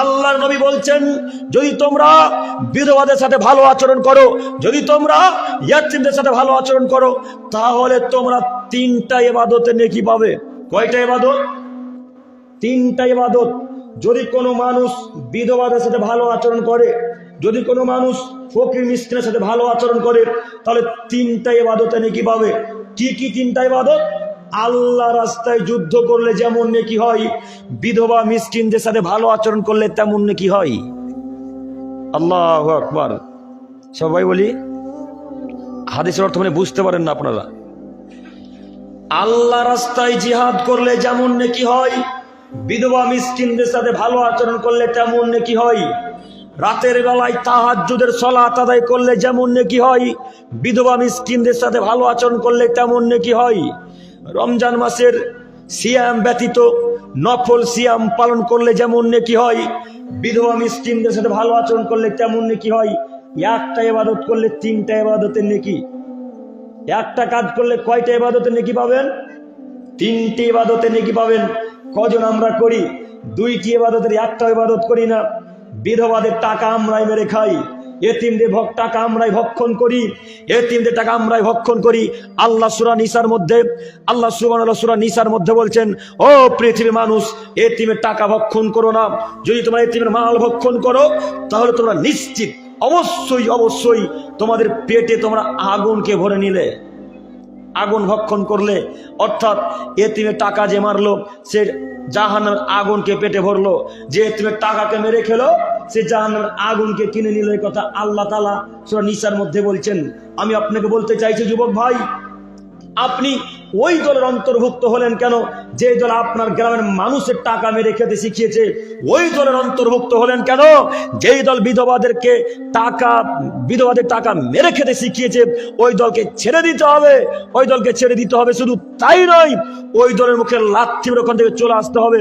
আল্লাহর নবী বলছেন, যদি তোমরা বিধবাদের সাথে ভালো আচরণ করো, যদি তোমরা ইয়াতিমদের সাথে ভালো আচরণ করো, তাহলে তোমরা তিনটা এবাদতে নেকি পাবে। কয়টা এবাদত তিনটা এবাদত যদি কোনো মানুষ বিধবাদের সাথে ভালো আচরণ করে, যদি কোনো মানুষ ফকির মিসকিনের সাথে ভালো আচরণ করে, তাহলে তিনটা ইবাদতে নেকি পাবে। কি কি তিনটা ইবাদত? আল্লাহ রাস্তায় যুদ্ধ করলে যেমন নেকি হয়, বিধবা মিসকিনদের সাথে ভালো আচরণ করলে তেমন নেকি হয়। আল্লাহ আকবার। সবাই বলি, হাদিসের অর্থ মানে বুঝতে পারেন না আপনারা। আল্লাহ রাস্তায় জিহাদ করলে যেমন নেকি হয়, বিধবা মিসকিনদের সাথে ভালো আচরণ করলে তেমন নেকি হয়। রাতের বেলায় তাহাজ্জুদের সলাত আদায় করলে যেমন নেকি হয়, বিধবা মিসকিনদের সাথে ভালো আচরণ করলে তেমন নেকি হয়। রমজান মাসের সিয়াম ব্যতীত নফল সিয়াম পালন করলে যেমন নেকি হয়, বিধবা মিসকিনদের সাথে ভালো আচরণ করলে তেমন নেকি হয়, একটা এবাদত করলে তিনটা এবাদতের নেকি। একটা কাজ করলে কয়টা ইবাদতে নেকি পাবেন? তিনটি ইবাদতে নেকি পাবেন। কজন আমরা করি? দুইটি ইবাদতের একটা ইবাদত করি না। বিধবাদের টাকা আমরাই মেরে খাই। এতিমদের ভক টাকা আমরাই ভক্ষণ করি, এতিমদের টাকা আমরাই ভক্ষণ করি। আল্লাহ সুরা নিসার মধ্যে, আল্লাহ সুবান সুরা নিসার মধ্যে বলছেন, ও পৃথিবীর মানুষ, এতিমের টাকা ভক্ষণ করো না। যদি তোমরা এতিমের মাল ভক্ষণ করো, তাহলে তোমরা নিশ্চিত, অবশ্যই অবশ্যই তোমাদের পেটে তোমরা আগুনকে ভরে নিলে। আগুন ভক্ষণ করলে, অর্থাৎ এতিমের টাকা যে মারলো, সে জাহানের আগুনকে পেটে ভরলো। যে এতিমের টাকাকে মেরে খেলো, সে জাহানের আগুনকে কিনে নিল এই কথা আল্লাহ তালা সুরা নিসার মধ্যে বলছেন। আমি আপনাকে বলতে চাইছি, যুবক ভাই, আপনি ওই দলের অন্তর্ভুক্ত হলেন কেন? যে দল আপনার গ্রামের মানুষের টাকা মেরে খেতে শিখিয়েছে, ওই দলের অন্তর্ভুক্ত হলেন কেন? যেই দল বিধবাদেরকে টাকা, বিধবাদের টাকা মেরে খেতে শিখিয়েছে, ওই দলকে ছেড়ে দিতে হবে। ওই দলকে ছেড়ে দিতে হবে শুধু তাই নয়, ওই দলের মুখে লাথি ওখান থেকে চলে আসতে হবে।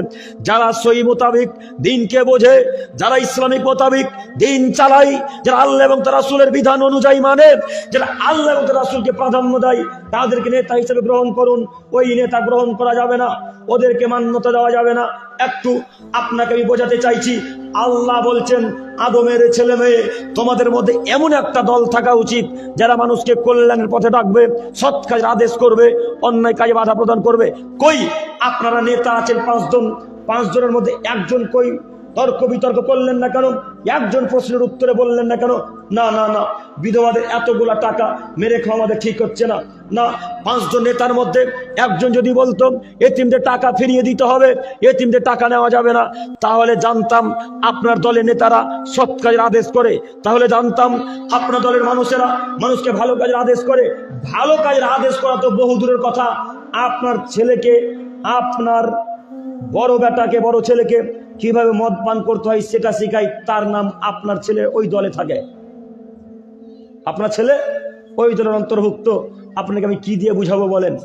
যারা সই মোতাবিক দিনকে বোঝে, যারা ইসলামিক মোতাবিক দিন চালায়, যারা আল্লাহ এবং তার রাসুলের বিধান অনুযায়ী মানে যারা আল্লাহ এবং তার রাসুলকে প্রাধান্য দেয়, তাদেরকে নেতা হিসেবে গ্রহণ করুন, ওই নেতা গ্রহণ করা যাবে না, ওদেরকে মান্যতা দেওয়া যাবে না। একটু আপনাকে আমি বোঝাতে চাইছি, আল্লাহ বলছেন, আদমের ছেলে মেয়ে, তোমাদের মধ্যে এমন একটা দল থাকা উচিত, যারা মানুষকে কল্যাণের পথে ডাকবে, সৎ কাজের আদেশ করবে, অন্যায় কাজে বাধা প্রদান করবে। কই? আপনারা নেতা আছেন পাঁচজন, পাঁচজনের মধ্যে একজন কই? তর্ক বিতর্ক করলেন না কেন? একজন প্রশ্নের উত্তরে বললেন না কেন? না না না। বিধবাদের এতগুলা টাকা মেরে খাওয়া আমাদের ঠিক হচ্ছে না। না, পাঁচজন নেতার মধ্যে একজন যদি বলতো, এতিমদের টাকা ফিরিয়ে দিতে হবে, এতিমদের টাকা নেওয়া যাবে না, তাহলে জানতাম আপনার দলের নেতারা সৎ কাজের আদেশ করে। তাহলে জানতাম আপনার দলের মানুষেরা মানুষকে ভালো কাজের আদেশ করে। ভালো কাজের আদেশ করা তো বহু দূরের কথা। আপনার ছেলেকে আপনার বড় বেটাকে, বড় ছেলেকে কীভাবে মদ পান করতে হয় সেটা শিখাই। তার নাম আপনার ছেলে ওই দলে থাকে। আপনার ছেলে ওই দলের অন্তর্ভুক্ত। আপনাকে আমি কি দিয়ে বুঝাবো বলেন?